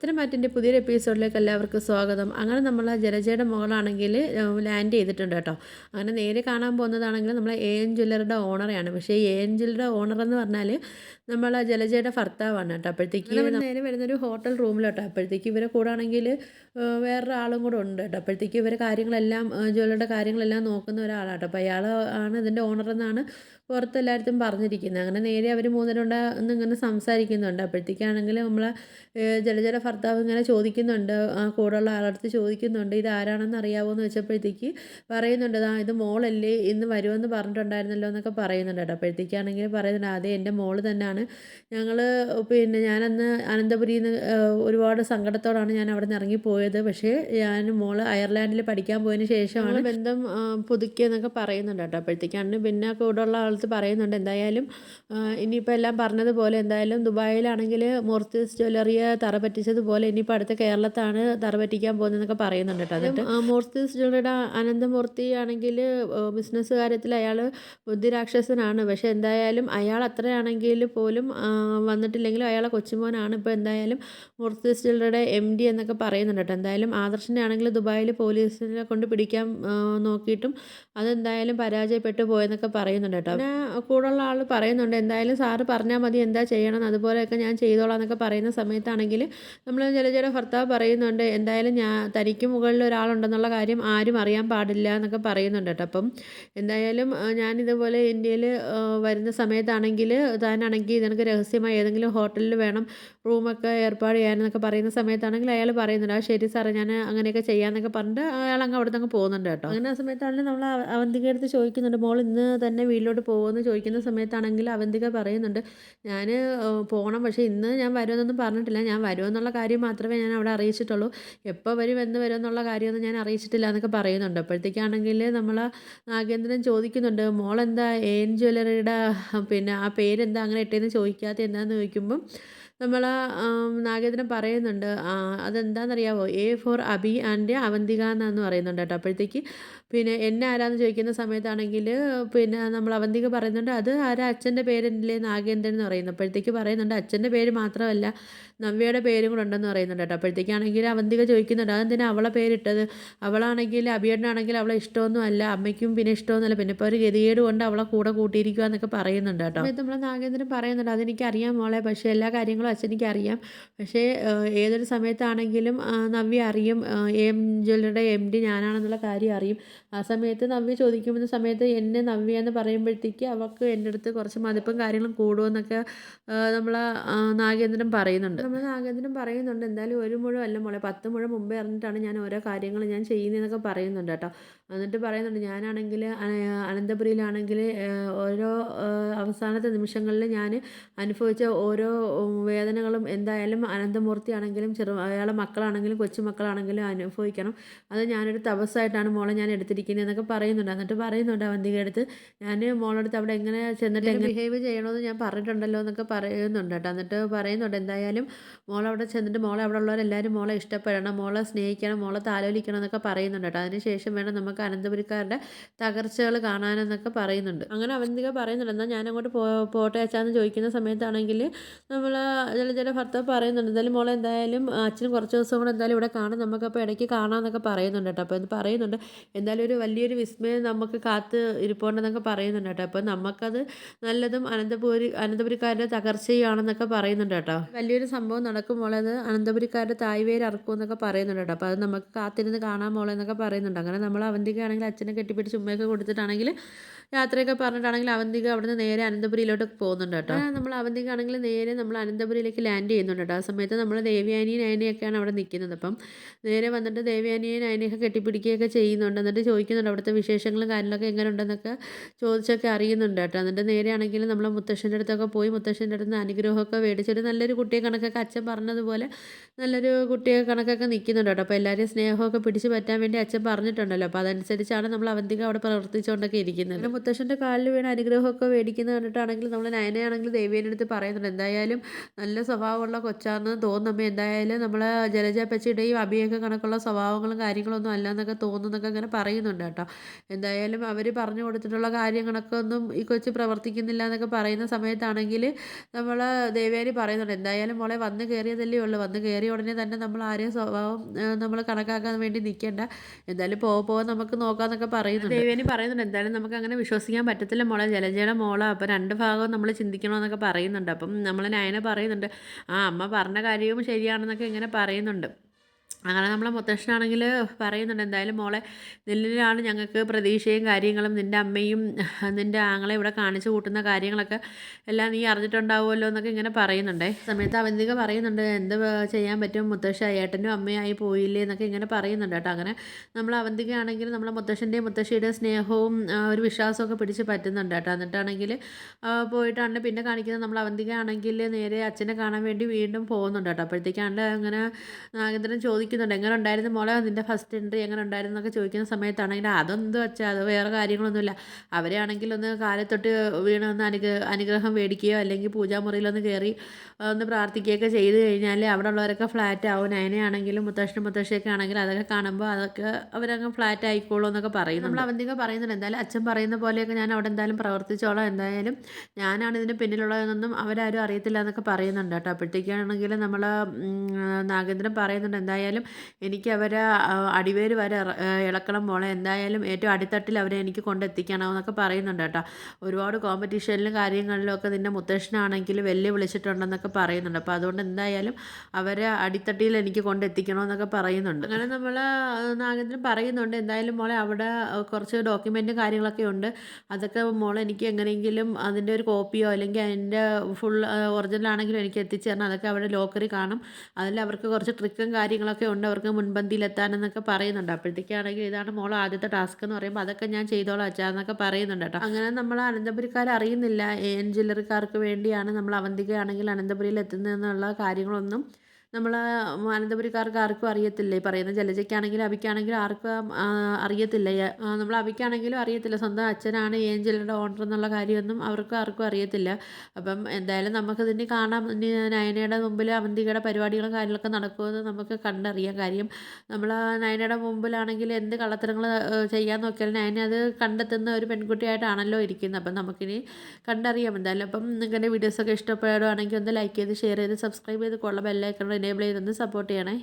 ചിത്രമാറ്റിന്റെ പുതിയൊരു എപ്പിസോഡിലേക്ക് എല്ലാവർക്കും സ്വാഗതം. അങ്ങനെ നമ്മൾ ജലജയുടെ മുകളാണെങ്കിൽ ലാൻഡ് ചെയ്തിട്ടുണ്ട് കേട്ടോ. അങ്ങനെ നേരെ കാണാൻ പോകുന്നതാണെങ്കിൽ നമ്മൾ എ എൻ ജ്വല്ലറുടെ ഓണറെയാണ് പക്ഷേ എ എൻ ജ്വല്ലറുടെ ഓണർ എന്ന് പറഞ്ഞാൽ നമ്മൾ ജലജയുടെ ഭർത്താവാണ് കേട്ടോ. അപ്പോഴത്തേക്ക് നേരെ വരുന്നൊരു ഹോട്ടൽ റൂമിലോട്ടോ അപ്പോഴത്തേക്ക് ഇവരെ കൂടാണെങ്കിൽ വേറൊരാളും കൂടെ ഉണ്ട് കേട്ടോ. അപ്പോഴത്തേക്ക് ഇവരെ കാര്യങ്ങളെല്ലാം ജ്വല്ലറുടെ കാര്യങ്ങളെല്ലാം നോക്കുന്ന ഒരാളാട്ടോ അപ്പോൾ അയാൾ ആണ് ഇതിന്റെ ഓണർ എന്നാണ് പുറത്ത് എല്ലായിടത്തും പറഞ്ഞിരിക്കുന്നത്. അങ്ങനെ നേരെ അവർ മൂന്നരുണ്ട എന്നിങ്ങനെ സംസാരിക്കുന്നുണ്ട്. അപ്പോഴത്തേക്കാണെങ്കിൽ നമ്മൾ ജലജല ഭർത്താവ് ഇങ്ങനെ ചോദിക്കുന്നുണ്ട്. ആ കൂടെയുള്ള ആളടുത്ത് ചോദിക്കുന്നുണ്ട് ഇത് ആരാണെന്ന് അറിയാവോ എന്ന് വെച്ചപ്പോഴത്തേക്ക് പറയുന്നുണ്ട് ആ ഇത് മോളല്ലേ ഇന്ന് വരുമെന്ന് പറഞ്ഞിട്ടുണ്ടായിരുന്നല്ലോ എന്നൊക്കെ പറയുന്നുണ്ട് കേട്ടോ. അപ്പോഴത്തേക്കാണെങ്കിൽ പറയുന്നുണ്ട് അതെ എന്റെ മോൾ തന്നെയാണ്. ഞങ്ങൾ പിന്നെ ഞാനന്ന് അനന്തപുരിയിൽ നിന്ന് ഒരുപാട് സങ്കടത്തോടാണ് ഞാൻ അവിടെ നിന്ന് ഇറങ്ങിപ്പോയത്. പക്ഷേ ഞാൻ മോൾ അയർലാൻഡിൽ പഠിക്കാൻ പോയതിന് ശേഷമാണ് ബന്ധം പുതുക്കിയെന്നൊക്കെ പറയുന്നുണ്ട് കേട്ടോ. അപ്പോഴത്തേക്കാണ് പിന്നെ കൂടെയുള്ള ആളത്ത് പറയുന്നുണ്ട് എന്തായാലും ഇനിയിപ്പോൾ എല്ലാം പറഞ്ഞതുപോലെ എന്തായാലും ദുബായിലാണെങ്കിൽ മൂർത്തിസ് ജ്വല്ലറിയെ തറ പറ്റിച്ചതുപോലെ ഇനിയിപ്പോൾ അടുത്ത കേരളത്താണ് തറ പറ്റിക്കാൻ പോകുന്നതെന്നൊക്കെ പറയുന്നുണ്ട് കേട്ടോ. എന്നിട്ട് മൂർത്തിസ് ജ്വല്ലറിയുടെ അനന്തമൂർത്തി ആണെങ്കിൽ ബിസിനസ് കാര്യത്തിൽ അയാൾ ബുദ്ധിരാക്ഷസനാണ്. പക്ഷെ എന്തായാലും അയാൾ അത്രയാണെങ്കിൽ പോലും വന്നിട്ടില്ലെങ്കിലും അയാളെ കൊച്ചുമോനാണ്. ഇപ്പോൾ എന്തായാലും മൂർത്തിസ് ജ്വല്ലറിയുടെ എം ഡി എന്നൊക്കെ പറയുന്നുണ്ട് കേട്ടോ. എന്തായാലും ആദർശിന്റെ ആണെങ്കിൽ ദുബായിൽ പോലീസിനെ കൊണ്ട് പിടിക്കാൻ നോക്കിയിട്ടും അതെന്തായാലും പരാജയപ്പെട്ടു പോയെന്നൊക്കെ പറയുന്നുണ്ട് കേട്ടോ. കൂടുള്ള ആൾ പറയുന്നുണ്ട് എന്തായാലും സാറ് പറഞ്ഞാൽ മതി എന്താ ചെയ്യണം അതുപോലെയൊക്കെ ഞാൻ ചെയ്തോളാം എന്നൊക്കെ പറയുന്ന സമയത്താണെങ്കിൽ നമ്മൾ ചില ചില ഭർത്താവ് പറയുന്നുണ്ട് എന്തായാലും ഞാൻ തനിക്ക് മുകളിൽ ഒരാളുണ്ടെന്നുള്ള കാര്യം ആരും അറിയാൻ പാടില്ല എന്നൊക്കെ പറയുന്നുണ്ട് കേട്ടോ. അപ്പം എന്തായാലും ഞാൻ ഇതുപോലെ ഇന്ത്യയിൽ വരുന്ന സമയത്താണെങ്കിൽ താനാണെങ്കിൽ ഇതെനിക്ക് രഹസ്യമായി ഏതെങ്കിലും ഹോട്ടലിൽ വേണം റൂമൊക്കെ ഏർപ്പാട് ചെയ്യാനെന്നൊക്കെ പറയുന്ന സമയത്താണെങ്കിൽ അയാൾ പറയുന്നുണ്ട് ആ ശരി സാറേ ഞാൻ അങ്ങനെയൊക്കെ ചെയ്യാമെന്നൊക്കെ പറഞ്ഞിട്ട് അയാൾ അങ്ങ് അവിടെ നിന്ന് പോകുന്നുണ്ട് കേട്ടോ. അങ്ങനെ ആ സമയത്താണെങ്കിൽ നമ്മൾ അവന്തികടുത്ത് ചോദിക്കുന്നുണ്ട് മോൾ ഇന്ന് തന്നെ വീട്ടിലോട്ട് പോകുമെന്ന് ചോദിക്കുന്ന സമയത്താണെങ്കിൽ അവന്തിക പറയുന്നുണ്ട് ഞാൻ പോകണം പക്ഷേ ഇന്ന് ഞാൻ വരുമെന്നൊന്നും പറഞ്ഞിട്ടില്ല. ഞാൻ വരുമെന്നുള്ള കാര്യം മാത്രമേ ഞാൻ അവിടെ അറിയിച്ചിട്ടുള്ളൂ. എപ്പോൾ വരും എന്ന് വരുമെന്നുള്ള കാര്യമൊന്നും ഞാൻ അറിയിച്ചിട്ടില്ല എന്നൊക്കെ പറയുന്നുണ്ട്. അപ്പോഴത്തേക്കാണെങ്കിൽ നമ്മൾ നാഗേന്ദ്രൻ ചോദിക്കുന്നുണ്ട് മോളെന്താ എൻ ജ്വല്ലറിയുടെ പിന്നെ ആ പേരെന്താ അങ്ങനെ ഇട്ടേന്ന് ചോദിക്കാത്ത എന്താണെന്ന് ചോദിക്കുമ്പം നമ്മൾ നാഗേന്ദ്രൻ പറയുന്നുണ്ട് അതെന്താണെന്നറിയാവോ A for Abi and Avantika എന്നാന്ന് പറയുന്നുണ്ട് കേട്ടോ. അപ്പോഴത്തേക്ക് പിന്നെ എന്നെ ആരാന്ന് ചോദിക്കുന്ന സമയത്താണെങ്കിൽ പിന്നെ നമ്മൾ അവന്തിക പറയുന്നുണ്ട് അത് ആരാ? അച്ഛന്റെ പേരല്ലേ നാഗേന്ദ്രൻ എന്ന് പറയുന്നു. അപ്പോഴത്തേക്ക് പറയുന്നുണ്ട് അച്ഛന്റെ പേര് മാത്രമല്ല നവ്യയുടെ പേരും കൂടെ ഉണ്ടെന്ന് പറയുന്നുണ്ട് കേട്ടോ. അപ്പോഴത്തേക്കാണെങ്കിൽ അവന്തിക ചോദിക്കുന്നുണ്ട് അതെന്തിനാ അവളെ പേരിട്ടത്? അവളാണെങ്കിൽ അഭിയേട്ടനാണെങ്കിൽ അവളെ ഇഷ്ടമൊന്നും അല്ല അമ്മയ്ക്കും പിന്നെ ഇഷ്ടമൊന്നുമല്ല പിന്നെ ഇപ്പോൾ ഒരു ഗതികേട് കൊണ്ട് അവളെ കൂടെ കൂട്ടിയിരിക്കുക എന്നൊക്കെ പറയുന്നുണ്ട് കേട്ടോ. നമ്മൾ നാഗേന്ദ്രൻ പറയുന്നുണ്ട് അതെനിക്ക് അറിയാം മോളെ പക്ഷേ എല്ലാ കാര്യങ്ങളും അച്ഛനിക്ക് അറിയാം പക്ഷേ ഏതൊരു സമയത്താണെങ്കിലും നവ്യ അറിയും. എം ജ്വല്ലറിയുടെ എം ഡി ഞാനാണെന്നുള്ള കാര്യം അറിയും. ആ സമയത്ത് നവ്യ ചോദിക്കുന്ന സമയത്ത് എന്നെ നവ്യ എന്ന് പറയുമ്പോഴത്തേക്ക് അവൾക്ക് എന്റെ അടുത്ത് കുറച്ച് മതിപ്പും കാര്യങ്ങളും കൂടുമെന്നൊക്കെ നമ്മൾ നാഗേന്ദ്രൻ പറയുന്നുണ്ട്. നമ്മൾ നാഗേന്ദ്രൻ പറയുന്നുണ്ട് എന്തായാലും ഒരു മുഴം അല്ല മുളെ. പത്ത് മുഴം മുമ്പേ അറിഞ്ഞിട്ടാണ് ഞാൻ ഓരോ കാര്യങ്ങൾ ഞാൻ ചെയ്യുന്നതെന്നൊക്കെ പറയുന്നുണ്ട് കേട്ടോ. എന്നിട്ട് പറയുന്നുണ്ട് ഞാനാണെങ്കിൽ അനന്തപുരിയിലാണെങ്കിൽ ഓരോ അവസാനത്തെ നിമിഷങ്ങളിൽ ഞാൻ അനുഭവിച്ച ഓരോ വേദനകളും എന്തായാലും അനന്തമൂർത്തി ആണെങ്കിലും ചെറു അയാളെ മക്കളാണെങ്കിലും കൊച്ചുമക്കളാണെങ്കിലും അനുഭവിക്കണം. അത് ഞാനൊരു തപസ്സായിട്ടാണ് മോളെ ഞാൻ എടുത്തിരിക്കുന്നത് എന്നൊക്കെ പറയുന്നുണ്ട്. എന്നിട്ട് പറയുന്നുണ്ട് അവന്തിക അടുത്ത് ഞാൻ മോളടുത്ത് അവിടെ എങ്ങനെ ചെന്നിട്ട് എങ്ങനെ ബിഹേവ് ചെയ്യണമെന്ന് ഞാൻ പറഞ്ഞിട്ടുണ്ടല്ലോ എന്നൊക്കെ പറയുന്നുണ്ട് കേട്ടോ. എന്നിട്ട് പറയുന്നുണ്ട് എന്തായാലും മോളവിടെ ചെന്നിട്ട് മോളെ അവിടെ ഉള്ളവരെല്ലാവരും മോളെ ഇഷ്ടപ്പെടണം മോളെ സ്നേഹിക്കണം മോളെ താലോലിക്കണം എന്നൊക്കെ പറയുന്നുണ്ട് കേട്ടോ. അതിനുശേഷം വേണം നമുക്ക് അനന്തപുരിക്കാരുടെ തകർച്ചകൾ കാണാനെന്നൊക്കെ പറയുന്നുണ്ട്. അങ്ങനെ അവന്തിക പറയുന്നുണ്ട് എന്നാൽ ഞാൻ അങ്ങോട്ട് പോ പോട്ടെ അച്ഛാന്ന് ചോദിക്കുന്ന സമയത്താണെങ്കിൽ നമ്മൾ ജലജയുടെ ഭർത്താവ് പറയുന്നുണ്ട്. എന്തായാലും മോളെ എന്തായാലും അച്ഛനും കുറച്ച് ദിവസം കൂടെ എന്തായാലും ഇവിടെ കാണാം. നമുക്കപ്പോൾ ഇടയ്ക്ക് കാണാമെന്നൊക്കെ പറയുന്നുണ്ട് കേട്ടോ. അപ്പോൾ ഇത് പറയുന്നുണ്ട്. എന്തായാലും ഒരു വലിയൊരു വിസ്മയം നമുക്ക് കാത്ത് ഇരിപ്പുണ്ടെന്നൊക്കെ പറയുന്നുണ്ട് കേട്ടോ. അപ്പോൾ നമുക്കത് നല്ലതും അനന്തപുരി അനന്തപുരിക്കാരുടെ തകർച്ചയാണെന്നൊക്കെ പറയുന്നുണ്ട് കേട്ടോ. വലിയൊരു സംഭവം നടക്കുമ്പോൾ അത്. അനന്തപുരിക്കാരുടെ തായ്വേര് ഇറക്കും എന്നൊക്കെ പറയുന്നുണ്ട് കേട്ടോ. അപ്പോൾ അത് നമുക്ക് കാത്തിരുന്ന് കാണാൻ മോളെ എന്നൊക്കെ പറയുന്നുണ്ട്. അങ്ങനെ നമ്മൾ അവന്തിക്കാണെങ്കിൽ അച്ഛനെ കെട്ടിപ്പിടിച്ച് ഉമ്മയൊക്കെ കൊടുത്തിട്ടാണെങ്കിൽ യാത്രയൊക്കെ പറഞ്ഞിട്ടാണെങ്കിൽ അവന്തിക അവിടുന്ന് നേരെ അനന്തപുരിയിലോട്ട് പോകുന്നുണ്ട് കേട്ടോ. നമ്മൾ അവന്തിക്കാണെങ്കിൽ നേരെ നമ്മൾ അനന്തപുരിയിലേക്ക് ലാൻഡ് ചെയ്യുന്നുണ്ട് കേട്ടോ ആ സമയത്ത് നമ്മൾ ദേവ്യാനിയും നയനയൊക്കെയാണ് അവിടെ നിൽക്കുന്നത് അപ്പം നേരെ വന്നിട്ട് ദേവ്യാനിയും നയനയൊക്കെ കെട്ടിപ്പിടിക്കുകയൊക്കെ ചെയ്യുന്നുണ്ട്. എന്നിട്ട് ചോദിക്കുന്നുണ്ട് അവിടുത്തെ വിശേഷങ്ങളും കാര്യങ്ങളൊക്കെ എങ്ങനെ ഉണ്ടെന്നൊക്കെ ചോദിച്ചൊക്കെ അറിയുന്നുണ്ട് കേട്ടോ എന്നിട്ട് നേരെ ആണെങ്കിലും നമ്മൾ മുത്തശ്ശന്റെ അടുത്തൊക്കെ പോയി മുത്തശ്ശന്റെ അടുത്ത് നിന്ന് അനുഗ്രഹമൊക്കെ മേടിച്ചിട്ട് നല്ലൊരു കുട്ടിയെ കണക്കൊക്കെ അച്ഛൻ പറഞ്ഞതുപോലെ നല്ലൊരു കുട്ടിയെ കണക്കൊക്കെ നിൽക്കുന്നുണ്ട് കേട്ടോ അപ്പോൾ എല്ലാവരെയും സ്നേഹമൊക്കെ പിടിച്ച് പറ്റാൻ വേണ്ടി അച്ഛൻ പറഞ്ഞിട്ടുണ്ടല്ലോ. അപ്പോൾ അതനുസരിച്ചാണ് നമ്മൾ അവന്തിക അവിടെ പ്രവർത്തിച്ചുകൊണ്ടൊക്കെ ഇരിക്കുന്നത്. മുത്തശ്ശന്റെ കാലിൽ വീണ് അനുഗ്രഹമൊക്കെ മേടിക്കുന്നത് കണ്ടിട്ടാണെങ്കിൽ നമ്മൾ നയനയാണെങ്കിൽ ദേവിയുടെ അടുത്ത് പറയുന്നുണ്ട്. എന്തായാലും നല്ല സ്വഭാവമുള്ള കൊച്ചാന്ന് തോന്നുമ്പോൾ എന്തായാലും നമ്മൾ ജലജപ്പച്ചിയുടെയും അഭിയൊക്കെ കണക്കുള്ള സ്വഭാവങ്ങളും കാര്യങ്ങളൊന്നും അല്ല എന്നൊക്കെ തോന്നുന്നൊക്കെ ഇങ്ങനെ പറയുന്നുണ്ട് കേട്ടോ. എന്തായാലും അവർ പറഞ്ഞു കൊടുത്തിട്ടുള്ള കാര്യങ്ങളൊക്കെ ഒന്നും ഈ കൊച്ച് പ്രവർത്തിക്കുന്നില്ല എന്നൊക്കെ പറയുന്ന സമയത്താണെങ്കിൽ നമ്മൾ ദേവേരി പറയുന്നുണ്ട്. എന്തായാലും മോളെ വന്ന് കയറിയതല്ലേ ഉള്ളൂ. വന്ന് കയറിയ ഉടനെ തന്നെ നമ്മൾ ആരെയും സ്വഭാവം നമ്മൾ കണക്കാക്കാൻ വേണ്ടി നിൽക്കേണ്ട എന്തായാലും പോകെ പോകാൻ നമുക്ക് നോക്കാമെന്നൊക്കെ പറയുന്നുണ്ട്. ദേവേനി പറയുന്നുണ്ട്. എന്തായാലും നമുക്ക് അങ്ങനെ വിശ്വസിക്കാൻ പറ്റത്തില്ല മോളെ. ജലജയുടെ മോളെ അപ്പോൾ രണ്ട് ഭാഗവും നമ്മൾ ചിന്തിക്കണമെന്നൊക്കെ പറയുന്നുണ്ട്. അപ്പം നമ്മൾ നയന പറയുന്നുണ്ട്. ആ അമ്മ പറഞ്ഞ കാര്യവും ശരിയാണെന്നൊക്കെ ഇങ്ങനെ പറയുന്നുണ്ട്. അങ്ങനെ നമ്മളെ മുത്തശ്ശനാണെങ്കിൽ പറയുന്നുണ്ട് എന്തായാലും മോളെ നിന്നിലാണ് ഞങ്ങൾക്ക് പ്രതീക്ഷയും കാര്യങ്ങളും. നിന്റെ അമ്മയും നിന്റെ ആങ്ങളെ ഇവിടെ കാണിച്ചു കൂട്ടുന്ന കാര്യങ്ങളൊക്കെ എല്ലാം നീ അറിഞ്ഞിട്ടുണ്ടാവുമല്ലോ എന്നൊക്കെ ഇങ്ങനെ പറയുന്നുണ്ടേ. സമയത്ത് അവന്തിക പറയുന്നുണ്ട് എന്ത് ചെയ്യാൻ പറ്റും? മുത്തശ്ശ ഏട്ടനും അമ്മയായി പോയില്ലേ എന്നൊക്കെ ഇങ്ങനെ പറയുന്നുണ്ട് കേട്ടോ. അങ്ങനെ നമ്മൾ അവന്തികയാണെങ്കിൽ നമ്മളെ മുത്തശ്ശന്റെയും മുത്തശ്ശിയുടെയും സ്നേഹവും ഒരു വിശ്വാസമൊക്കെ പിടിച്ച് പറ്റുന്നുണ്ട് കേട്ടോ. എന്നിട്ടാണെങ്കിൽ പോയിട്ടാണ് പിന്നെ കാണിക്കുന്നത്. നമ്മൾ അവന്തികയാണെങ്കിൽ നേരെ അച്ഛനെ കാണാൻ വേണ്ടി വീണ്ടും പോകുന്നുണ്ട് കേട്ടോ. അപ്പോഴത്തേക്കാണ്ട് അങ്ങനെ നാഗേന്ദ്രൻ ചോദിക്കും ചോദിക്കുന്നുണ്ട് എങ്ങനെ ഉണ്ടായിരുന്നു മോളെ? നിന്റെ ഫസ്റ്റ് എൻട്രി എങ്ങനെ ഉണ്ടായിരുന്നു? എന്നൊക്കെ ചോദിക്കുന്ന സമയത്താണെങ്കിൽ അതൊന്നു വെച്ചാൽ അത് വേറെ കാര്യങ്ങളൊന്നുമില്ല. അവരെയാണെങ്കിൽ ഒന്ന് കാലത്തൊട്ട് വീണൊന്ന് അനുഗ്രഹ അനുഗ്രഹം മേടിക്കുകയോ അല്ലെങ്കിൽ പൂജാമുറിയിലൊന്ന് കയറി ഒന്ന് പ്രാർത്ഥിക്കുകയൊക്കെ ചെയ്ത് കഴിഞ്ഞാൽ അവിടെ ഉള്ളവരൊക്കെ ഫ്ലാറ്റ് ആവും. നയനയാണെങ്കിലും മുത്തശ്ശനും മുത്തശ്ശിയൊക്കെ ആണെങ്കിലും അതൊക്കെ കാണുമ്പോൾ അതൊക്കെ അവരങ്ങ് ഫ്ലാറ്റ് ആയിക്കോളൂ എന്നൊക്കെ പറയും നമ്മൾ അവന്തിക പറയുന്നുണ്ട്. എന്തായാലും അച്ഛൻ പറയുന്ന പോലെയൊക്കെ ഞാൻ അവിടെ എന്തായാലും പ്രവർത്തിച്ചോളാം. എന്തായാലും ഞാനാണ് ഇതിന് പിന്നിലുള്ളതെന്നൊന്നും അവരാരും അറിയത്തില്ല എന്നൊക്കെ പറയുന്നുണ്ട് കേട്ടോ. അപ്പോഴത്തേക്കാണെങ്കിൽ നമ്മൾ നാഗേന്ദ്രൻ പറയുന്നുണ്ട് എന്തായാലും എന്തായാലും എനിക്ക് അവരെ അടിവേര് വരെ ഇളക്കണം മോളെ. എന്തായാലും ഏറ്റവും അടിത്തട്ടിൽ അവരെ എനിക്ക് കൊണ്ടെത്തിക്കണം എന്നൊക്കെ പറയുന്നുണ്ട് കേട്ടോ. ഒരുപാട് കോമ്പറ്റീഷനിലും കാര്യങ്ങളിലും ഒക്കെ നിന്നെ മുത്തശ്ശനാണെങ്കിൽ വെല്ലു വിളിച്ചിട്ടുണ്ടെന്നൊക്കെ പറയുന്നുണ്ട്. അപ്പോൾ അതുകൊണ്ട് എന്തായാലും അവരെ അടിത്തട്ടിയിൽ എനിക്ക് കൊണ്ടെത്തിക്കണമെന്നൊക്കെ പറയുന്നുണ്ട്. അങ്ങനെ നമ്മൾ നാഗേന്ദ്രൻ പറയുന്നുണ്ട്. എന്തായാലും മോളെ അവിടെ കുറച്ച് ഡോക്യുമെന്റും കാര്യങ്ങളൊക്കെ ഉണ്ട്. അതൊക്കെ മോളെ എനിക്ക് എങ്ങനെയെങ്കിലും അതിന്റെ ഒരു കോപ്പിയോ അല്ലെങ്കിൽ അതിന്റെ ഫുൾ ഒറിജിനൽ ആണെങ്കിലും എനിക്ക് എത്തിച്ചേരണം. അതൊക്കെ അവിടെ ലോക്കറി കാണും. അതിൽ അവർക്ക് കുറച്ച് ട്രിക്കും കാര്യങ്ങളൊക്കെ ഉണ്ട് അവർക്ക് മുൻപന്തിയിലെത്താനെന്നൊക്കെ പറയുന്നുണ്ട്. അപ്പോഴത്തേക്കാണെങ്കിൽ ഇതാണ് മോൾ ആദ്യത്തെ ടാസ്ക് എന്ന് പറയുമ്പോൾ അതൊക്കെ ഞാൻ ചെയ്തോളാം അച്ഛാ എന്നൊക്കെ പറയുന്നുണ്ട് കേട്ടോ. അങ്ങനെ നമ്മൾ അനന്തപുരിക്കാർ അറിയുന്നില്ല. എൻ ജില്ലറിക്കാർക്ക് വേണ്ടിയാണ് നമ്മൾ അവന്തികയാണെങ്കിൽ അനന്തപുരിയിൽ എത്തുന്നതെന്നുള്ള കാര്യങ്ങളൊന്നും നമ്മൾ അനന്തപുരിക്കാർക്ക് ആർക്കും അറിയത്തില്ല? ഈ പറയുന്ന ജലജയ്ക്കാണെങ്കിലും അബിക്കാണെങ്കിലും ആർക്കും അറിയത്തില്ല? നമ്മൾ അബിക്കാണെങ്കിലും അറിയത്തില്ല. സ്വന്തം അച്ഛനാണ് ഏഞ്ചലിന്റെ ഓണർ എന്നുള്ള കാര്യമൊന്നും അവർക്കും ആർക്കും അറിയത്തില്ല. അപ്പം എന്തായാലും നമുക്കിതിന് കാണാം. നയനയുടെ മുമ്പിൽ അവന്തികയുടെ പരിപാടികളും കാര്യങ്ങളൊക്കെ നടക്കുമെന്ന് നമുക്ക് കണ്ടറിയാം കാര്യം. നമ്മൾ നയനയുടെ മുമ്പിലാണെങ്കിൽ എന്ത് കള്ളത്തരങ്ങൾ ചെയ്യാൻ നോക്കിയാലും നയന അത് കണ്ടെത്തുന്ന ഒരു പെൺകുട്ടിയായിട്ടാണല്ലോ ഇരിക്കുന്നത്. അപ്പം നമുക്കിനി കണ്ടറിയാം എന്തായാലും. അപ്പം നിങ്ങളുടെ വീഡിയോസൊക്കെ ഇഷ്ടപ്പെടുകയാണെങ്കിൽ ഒന്ന് ലൈക്ക് ചെയ്ത് ഷെയർ ചെയ്ത് സബ്സ്ക്രൈബ് ചെയ്ത് കൊള്ള ബെല്ലൈക്കണം എനേബിൾ ചെയ്തൊന്ന് സപ്പോർട്ട് ചെയ്യണേ.